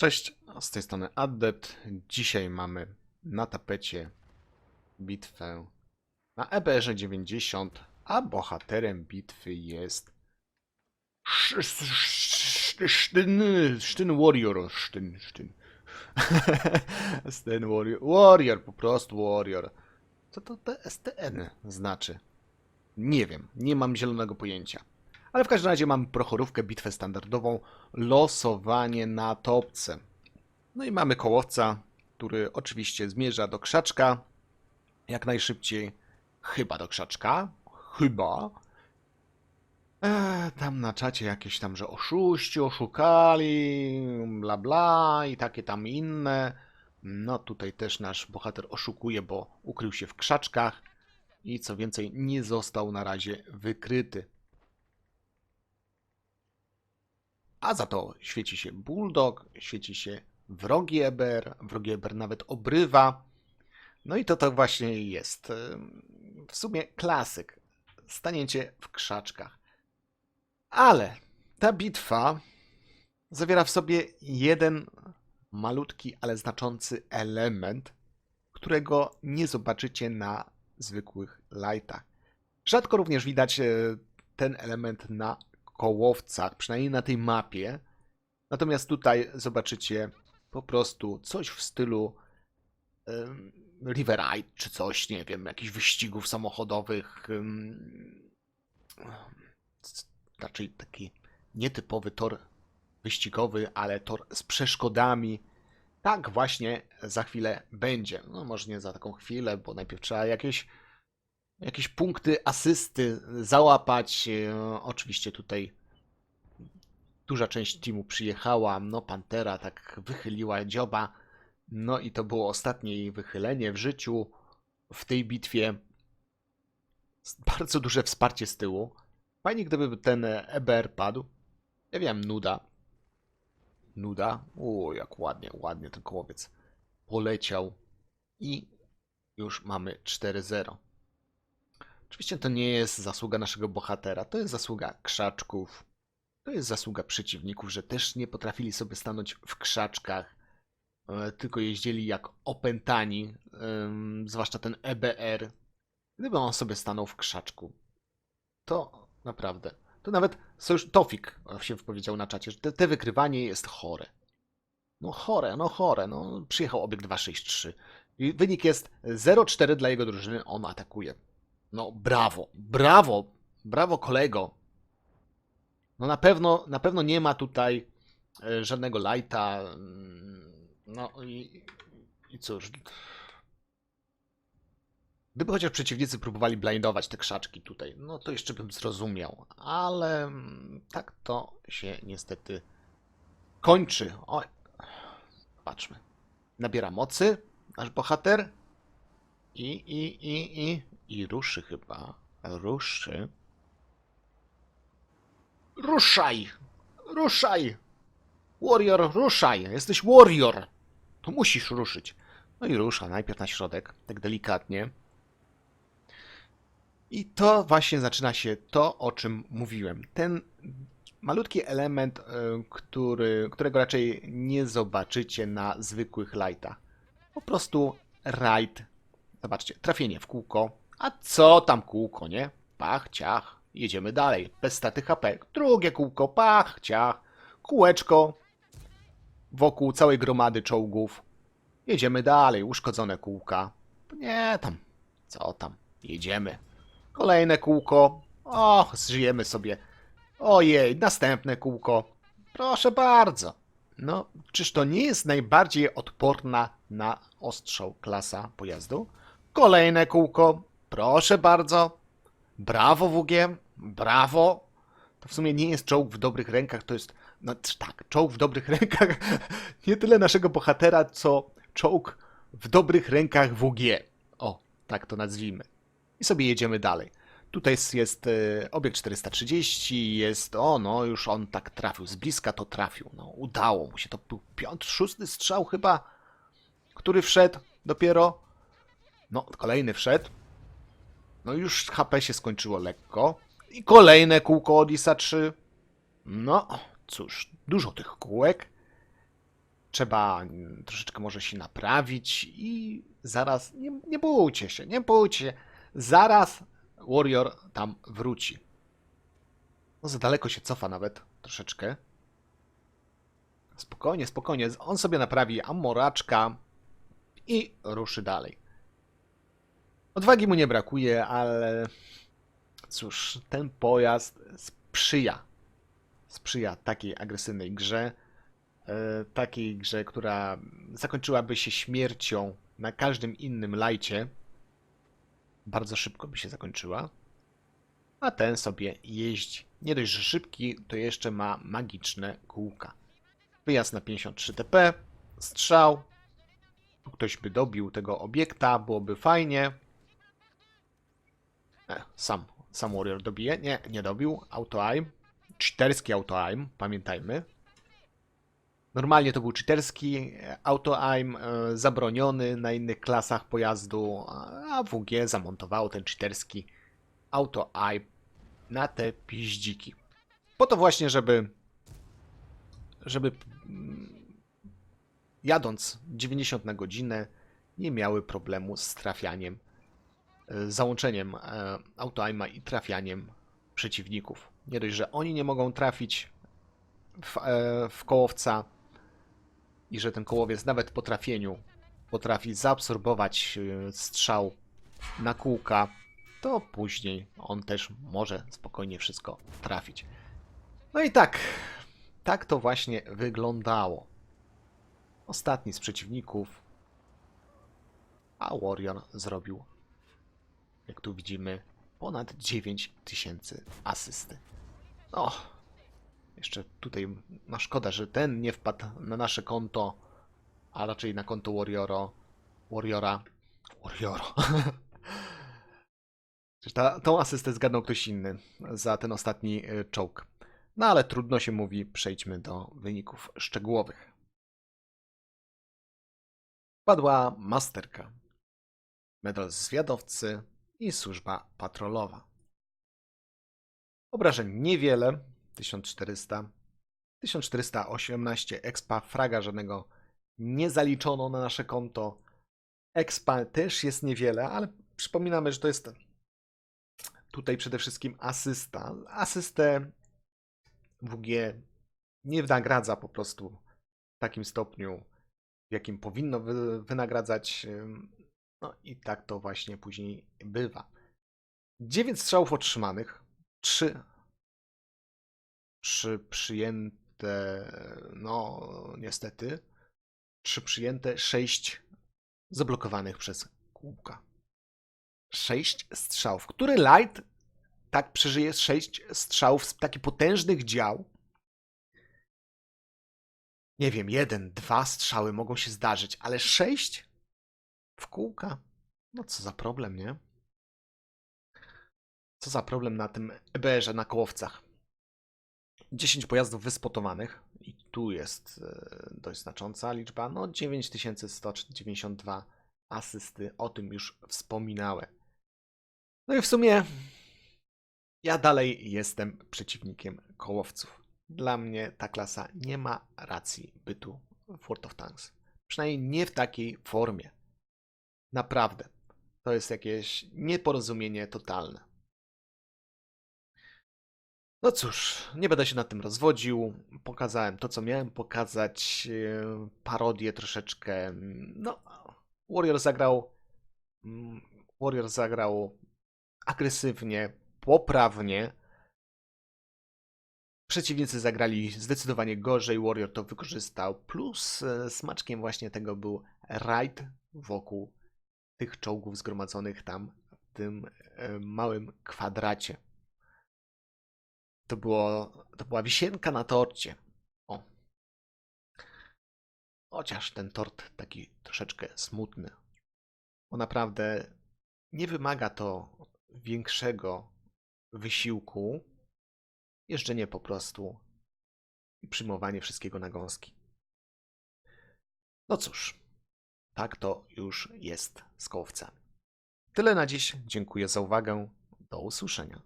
Cześć, z tej strony Adept. Dzisiaj mamy na tapecie bitwę na EBR 90, a bohaterem bitwy jest Sz- sz- sz- Sztyn, Sztyn Warrior, Sztyn, Sztyn. STN Warrior, Warrior, po prostu Warrior. Co to te STN znaczy? Nie wiem, nie mam zielonego pojęcia. Ale w każdym razie mamy prochorówkę, bitwę standardową, losowanie na topce. No i mamy kołowca, który oczywiście zmierza do krzaczka. Jak najszybciej. Chyba do krzaczka. Chyba. Eee, tam na czacie jakieś tam, że oszuści, oszukali, bla bla i takie tam inne. No tutaj też nasz bohater oszukuje, bo ukrył się w krzaczkach i co więcej nie został na razie wykryty. A za to świeci się Bulldog, świeci się wrogi Eber, wrogi Eber nawet obrywa. No i to to właśnie jest. W sumie klasyk. Staniecie w krzaczkach. Ale ta bitwa zawiera w sobie jeden malutki, ale znaczący element, którego nie zobaczycie na zwykłych lightach. Rzadko również widać e, ten element na kołowcach, przynajmniej na tej mapie. Natomiast tutaj zobaczycie po prostu coś w stylu um, czy coś, nie wiem, jakichś wyścigów samochodowych. Um, raczej taki nietypowy tor wyścigowy, ale tor z przeszkodami. Tak właśnie za chwilę będzie. No może nie za taką chwilę, bo najpierw trzeba jakieś jakieś punkty asysty załapać. E, Oczywiście tutaj duża część teamu przyjechała. No, Pantera tak wychyliła dzioba. No i to było ostatnie jej wychylenie w życiu w tej bitwie. Bardzo duże wsparcie z tyłu. Fajnie, gdyby ten EBR padł. Ja wiem, nuda. Nuda. O, jak ładnie, ładnie ten kołowiec poleciał. I już mamy 4-0. Oczywiście to nie jest zasługa naszego bohatera, to jest zasługa krzaczków, to jest zasługa przeciwników, że też nie potrafili sobie stanąć w krzaczkach, e, tylko jeździli jak opętani, zwłaszcza ten EBR. Gdyby on sobie stanął w krzaczku, to naprawdę, to nawet Sojusz Tofik się wypowiedział na czacie, że te, te wykrywanie jest chore. No chore, no chore, no przyjechał obiekt 263 i wynik jest 0-4 dla jego drużyny, on atakuje. No brawo, brawo, brawo kolego. No na pewno, na pewno nie ma tutaj e, żadnego lighta. mm, No i, i cóż. Gdyby chociaż przeciwnicy próbowali blindować te krzaczki tutaj, no to jeszcze bym zrozumiał. Ale mm, tak to się niestety kończy. Oj, patrzmy. Nabiera mocy nasz bohater. I, i, i, i, i ruszy chyba. Ruszy. Ruszaj! Ruszaj! Warrior, ruszaj! Jesteś warrior! To musisz ruszyć. No i rusza, najpierw na środek, tak delikatnie. I to właśnie zaczyna się to, o czym mówiłem. Ten malutki element, e, który, którego raczej nie zobaczycie na zwykłych lightach. Po prostu raid Zobaczcie, trafienie w kółko. A co tam kółko, nie? Pach, ciach. Jedziemy dalej. Bez staty HP. Drugie kółko, pach, ciach. Kółeczko. Wokół całej gromady czołgów. Jedziemy dalej. Uszkodzone kółka. Nie tam. Co tam? Jedziemy. Kolejne kółko. Och, zżyjemy sobie. Ojej, następne kółko. Proszę bardzo. No, czyż to nie jest najbardziej odporna na ostrzał klasa pojazdu? Kolejne kółko. Proszę bardzo. Brawo WG. Brawo. To w sumie nie jest czołg w dobrych rękach, to jest. No tak, czołg w dobrych rękach. Nie tyle naszego bohatera, co czołg w dobrych rękach WG. O, tak to nazwijmy. I sobie jedziemy dalej. Tutaj jest, jest e, obiekt 430, jest, o no, już on tak trafił, z bliska to trafił, no udało mu się, to był piąty, szósty strzał chyba, który wszedł dopiero, no kolejny wszedł, no już HP się skończyło lekko i kolejne kółko od ISA 3, no cóż, dużo tych kółek, trzeba mm, troszeczkę może się naprawić i zaraz, nie, nie bójcie się, nie bójcie się, zaraz Warrior tam wróci. No za daleko się cofa nawet troszeczkę. Spokojnie, spokojnie, on sobie naprawi amoraczka i ruszy dalej. Odwagi mu nie brakuje, ale cóż, ten pojazd sprzyja. Sprzyja takiej agresywnej grze. e, Takiej grze, która zakończyłaby się śmiercią na każdym innym lajcie. Bardzo szybko by się zakończyła. A ten sobie jeździ. Nie dość, że szybki, to jeszcze ma magiczne kółka. Wyjazd na 53 TP, strzał. Ktoś by dobił tego obiekta, byłoby fajnie. E, sam, sam Warrior dobije. Nie, nie dobił. Auto-aim. Cheaterski auto-aim, pamiętajmy. Normalnie to był cheaterski e, auto-aim, e, zabroniony na innych klasach pojazdu, a WG zamontowało ten cheaterski auto-aim na te piździki. Po to właśnie, żeby żeby mm, jadąc 90 na godzinę nie miały problemu z trafianiem, załączeniem e, auto-aima i trafianiem przeciwników. Nie dość, że oni nie mogą trafić w, e, w kołowca i że ten kołowiec nawet po trafieniu potrafi zaabsorbować e, strzał na kółka, to później on też może spokojnie wszystko trafić. No i tak, tak to właśnie wyglądało. Ostatni z przeciwników, a Warrior zrobił, jak tu widzimy, ponad 9000 asysty. No, jeszcze tutaj, no szkoda, że ten nie wpadł na nasze konto, a raczej na konto Warrioro, Warriora, Warrioro. Ta, tą asystę zgadnął ktoś inny za ten ostatni y, czołg. No ale trudno się mówi, przejdźmy do wyników szczegółowych. Padła masterka, medal zwiadowcy i służba patrolowa. Obrażeń niewiele, 1400. 1418 expa, fraga żadnego nie zaliczono na nasze konto. Expa też jest niewiele, ale przypominamy, że to jest tutaj przede wszystkim asysta. Asystę WG nie wynagradza po prostu w takim stopniu, w jakim powinno wy, wynagradzać. No i tak to właśnie później bywa. 9 strzałów otrzymanych, 3, 3 przyjęte, no niestety, 3 przyjęte, 6 zablokowanych przez kółka. 6 strzałów. Który light tak przeżyje 6 strzałów z takich potężnych dział? Nie wiem, jeden, dwa strzały mogą się zdarzyć, ale sześć w kółka? No co za problem, nie? Co za problem na tym EBR-ze, na kołowcach. 10 pojazdów wyspotowanych i tu jest e, dość znacząca liczba. No 9192 asysty, o tym już wspominałem. No i w sumie ja dalej jestem przeciwnikiem kołowców. Dla mnie ta klasa nie ma racji bytu w World of Tanks. Przynajmniej nie w takiej formie. Naprawdę. To jest jakieś nieporozumienie totalne. No cóż, nie będę się nad tym rozwodził. Pokazałem to, co miałem pokazać. e, Parodię troszeczkę. No, Warrior zagrał. mm, Warrior zagrał agresywnie, poprawnie. Przeciwnicy zagrali zdecydowanie gorzej, Warrior to wykorzystał. Plus e, smaczkiem właśnie tego był raid wokół tych czołgów zgromadzonych tam w tym e, małym kwadracie. To, było, to była wisienka na torcie. O. Chociaż ten tort taki troszeczkę smutny. Bo naprawdę nie wymaga to większego wysiłku. Jeżdżenie po prostu i przyjmowanie wszystkiego na gąski. No cóż, tak to już jest z kołowcami. Tyle na dziś. Dziękuję za uwagę. Do usłyszenia.